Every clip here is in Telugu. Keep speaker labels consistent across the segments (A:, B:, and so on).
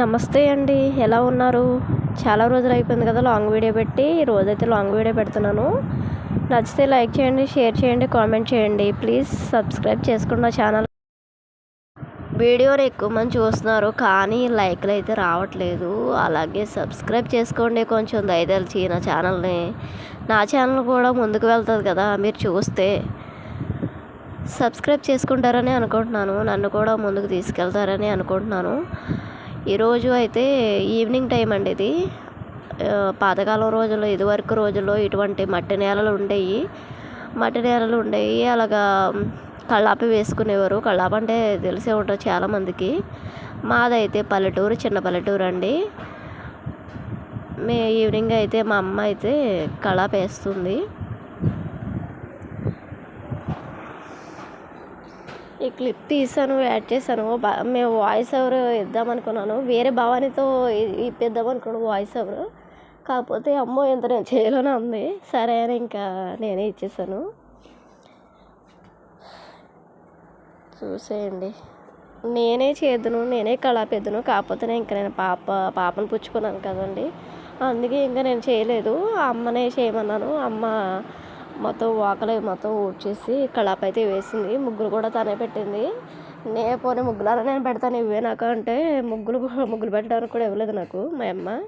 A: నమస్తే అండి. ఎలా ఉన్నారు? చాలా రోజులు అయిపోయింది కదా లాంగ్ వీడియో పెట్టి. రోజైతే లాంగ్ వీడియో పెడుతున్నాను. నచ్చితే లైక్ చేయండి షేర్ చేయండి కామెంట్ చేయండి. ప్లీజ్ సబ్స్క్రైబ్ చేసుకోండి ఛానల్. వీడియోని ఎక్కువ మంది చూస్తున్నారు కానీ లైక్లు అయితే రావట్లేదు. అలాగే సబ్స్క్రైబ్ చేసుకోండి కొంచెం దయదలిచి నా ఛానల్ని. నా ఛానల్ కూడా ముందుకు వెళ్తుంది కదా మీరు చూస్తే. సబ్స్క్రైబ్ చేసుకుంటారని అనుకుంటున్నాను. నన్ను కూడా ముందుకు తీసుకెళ్తారని అనుకుంటున్నాను. ఈరోజు అయితే ఈవినింగ్ టైం అండి ఇది. పాతకాలం రోజుల్లో ఇదివరకు రోజుల్లో ఇటువంటి మట్టి నేలలు ఉండేవి మట్టి నేలలు ఉండేవి అలాగా కళ్ళాపి వేసుకునేవారు. కళ్ళాప అంటే తెలిసే ఉంటుంది చాలామందికి మాదైతే పల్లెటూరు చిన్న పల్లెటూరు అండి. మే ఈవినింగ్ అయితే మా అమ్మ అయితే కళాపి వేస్తుంది. ఈ క్లిప్ తీసాను యాడ్ చేశాను. మేము వాయిస్ ఓవర్ ఇద్దాం అనుకున్నాను. వేరే భావానితో ఇప్పిద్దాం అనుకున్నాను వాయిస్ ఓవర్ కాకపోతే అమ్మో ఎంత నేను చేయలోనే ఉంది సరే అని ఇంకా నేనే ఇచ్చేసాను. చూసేయండి. నేనే చేద్దును నేనే కళాపెద్దును కాకపోతే నేను ఇంకా నేను పాప పాపను పుచ్చుకున్నాను కదండి. అందుకే ఇంకా నేను చేయలేదు. అమ్మనే చేయమన్నాను. అమ్మ మొత్తం వాకలే మొత్తం ఊడ్చేసి కళాపు అయితే వేసింది. ముగ్గులు కూడా తనే పెట్టింది. నే పోనీ ముగ్గులారా నేను పెడతాను ఇవే నాకు అంటే ముగ్గులు కూడా- ముగ్గులు పెట్టడానికి కూడా ఇవ్వలేదు నాకు మా అమ్మ.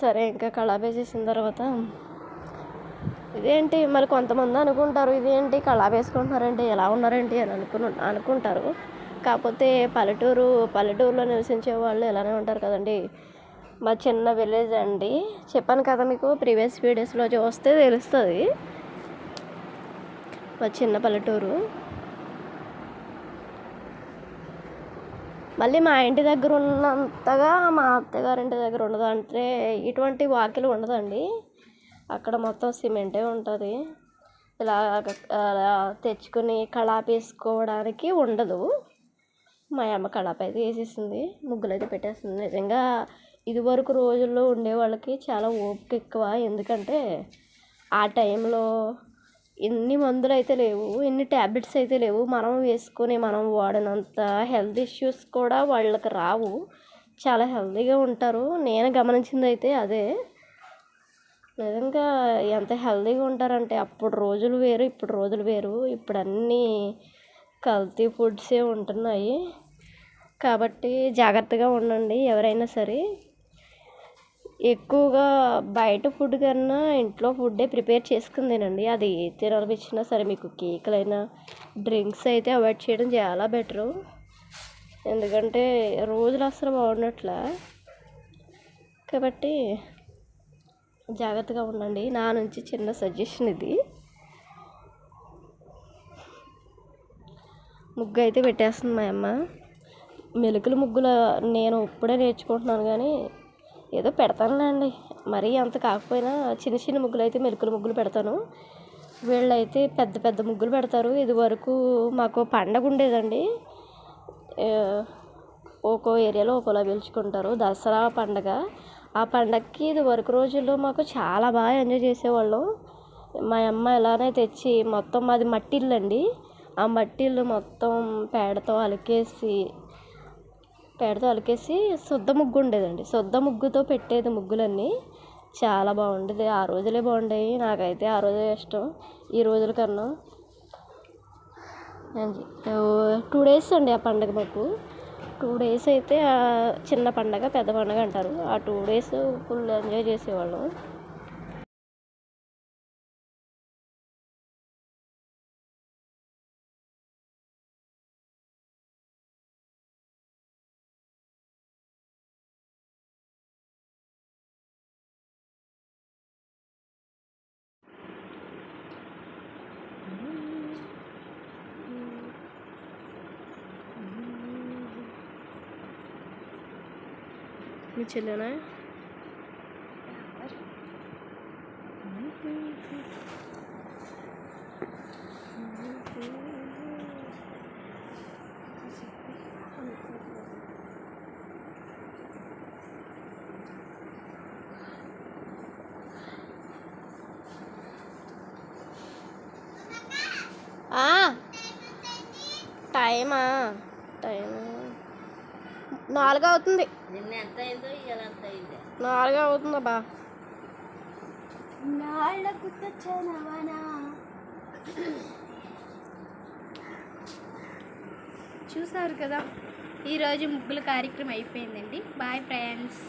A: సరే ఇంకా కళాపే చేసిన తర్వాత ఇదేంటి మరి కొంతమంది అనుకుంటారు ఇదేంటి కళాపేసుకుంటున్నారంటే ఎలా ఉన్నారంటే అని అనుకుని అనుకుంటారు. కాకపోతే పల్లెటూరు పల్లెటూరులో నివసించే వాళ్ళు ఇలానే ఉంటారు కదండి. మా చిన్న విలేజ్ అండి. చెప్పాను కదా మీకు ప్రీవియస్ వీడియోస్లో చూస్తే తెలుస్తుంది. మా చిన్న పల్లెటూరు. మళ్ళీ మా ఇంటి దగ్గర ఉన్నంతగా మా అత్తగారింటి దగ్గర ఉండదు అంటే ఇటువంటి వాకిలు ఉండదండి. అక్కడ మొత్తం సిమెంటే ఉంటుంది. ఇలా తెచ్చుకుని కళాపి వేసుకోవడానికి ఉండదు. మా అమ్మ కళాపి అయితే వేసేసింది. ముగ్గులు అయితే పెట్టేస్తుంది నిజంగా ఇదివరకు రోజుల్లో ఉండే వాళ్ళకి చాలా ఓపిక ఎక్కువ. ఎందుకంటే ఆ టైంలో ఎన్ని మందులు అయితే లేవు ఎన్ని ట్యాబ్లెట్స్ అయితే లేవు మనం వేసుకొని మనం వాడినంత హెల్త్ ఇష్యూస్ కూడా వాళ్ళకి రావు. చాలా హెల్తీగా ఉంటారు. నేను గమనించింది అయితే అదే. నిజంగా ఎంత హెల్తీగా ఉంటారంటే అప్పుడు రోజులు వేరు ఇప్పుడు రోజులు వేరు. ఇప్పుడు అన్నీ కల్తీ ఫుడ్సే ఉంటున్నాయి. కాబట్టి జాగ్రత్తగా ఉండండి ఎవరైనా సరే. ఎక్కువగా బయట ఫుడ్ కన్నా ఇంట్లో ఫుడ్డే ప్రిపేర్ చేసుకుని తినండి అది తినాలనిపించినా సరే మీకు కేకులైనా డ్రింక్స్ అయితే అవాయిడ్ చేయడం చాలా బెటరు. ఎందుకంటే రోజులు అసలు బాగుండట్లే. కాబట్టి జాగ్రత్తగా ఉండండి. నా నుంచి చిన్న సజెషన్ ఇది. ముగ్గు అయితే పెట్టేస్తుంది మా అమ్మ. మెలుకుల ముగ్గుల నేను ఇప్పుడే నేర్చుకుంటున్నాను కానీ ఏదో పెడతానులేండి. మరీ అంత కాకపోయినా చిన్న చిన్న ముగ్గులు అయితే మెరుకుల ముగ్గులు పెడతాను. వీళ్ళైతే పెద్ద పెద్ద ముగ్గులు పెడతారు. ఇది వరకు మాకు పండగ ఉండేదండి. ఒక్కో ఏరియాలో ఒక్కోలా పిలుచుకుంటారు. దసరా పండగ. ఆ పండగకి ఇది వరకు రోజుల్లో మాకు చాలా బాగా ఎంజాయ్ చేసేవాళ్ళం. మా అమ్మ ఎలానే తెచ్చి మొత్తం మాది మట్టిల్లు అండి ఆ మట్టి ఇల్లు మొత్తం పేడతో అలికేసి పేడతో అలికేసి శుద్ధ ముగ్గు ఉండేదండి. శుద్ధ ముగ్గుతో పెట్టేది ముగ్గులన్నీ. చాలా బాగుండేది. ఆ రోజులే బాగుండేవి నాకైతే ఆ రోజే ఇష్టం. ఈ రోజుల కన్నా. టూ డేస్ అండి ఆ పండగ మాకు. టూ డేస్ అయితే చిన్న పండగ పెద్ద పండగ అంటారు. ఆ టూ డేస్ ఫుల్ ఎంజాయ్ చేసేవాళ్ళం. మీ చెల్లెనా టైమా టైం నాలుగు అవుతుంది
B: నిన్న ఎంత అయిందో ఇవాళ ఎంత అయిందో
A: నాలుగు అవుతుంది బా
C: నాళ్ళకు తెచ్చనవనా చూసారు కదా ఈరోజు ముగ్గుల కార్యక్రమం అయిపోయిందండి. Bye friends.